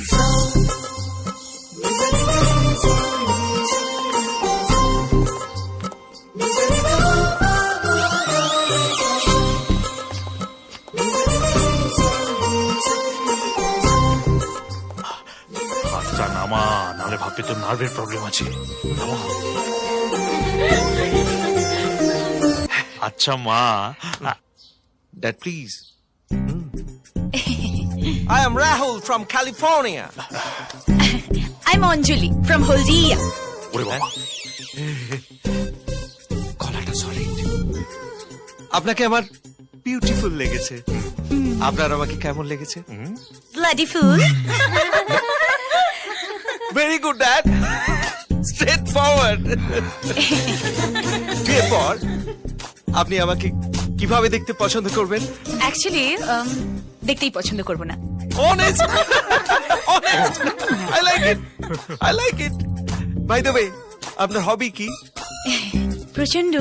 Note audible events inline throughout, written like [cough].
হাতটা নামা নাহলে ভাববে তোর নার্ভের প্রবলেম আছে। আচ্ছা মা। Dad please I am Rahul from California. [laughs] I'm Anjali from Haldia. ওরে বাবা গলাটা সলিড আপনাকে আমার বিউটিফুল লেগেছে। আপনার আমাকে কেমন লেগেছে? Bloody fool. Very good dad straightforward বিয়ের পর আপনি আমাকে কীভাবে দেখতে পছন্দ করবেন? Actually, um, দেখতেই পছন্দ করব না। Honest honest I like it I like it by the way আপনার হবি কি? প্রচণ্ড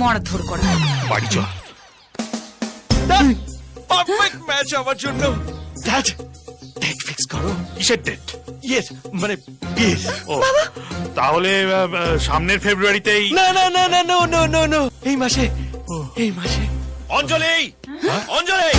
মরধর করা। বাড়ি চল। পারফেক্ট ম্যাচ আমার জন্য। ড্যাড ডেট ফিক্স করো। কিসের ডেট ইয়েস মানে বিয়ের ও তাহলে সামনের ফেব্রুয়ারিতেই না না না না নো নো নো নো এই মাসে এই মাসে। অঞ্জলি! অঞ্জলি!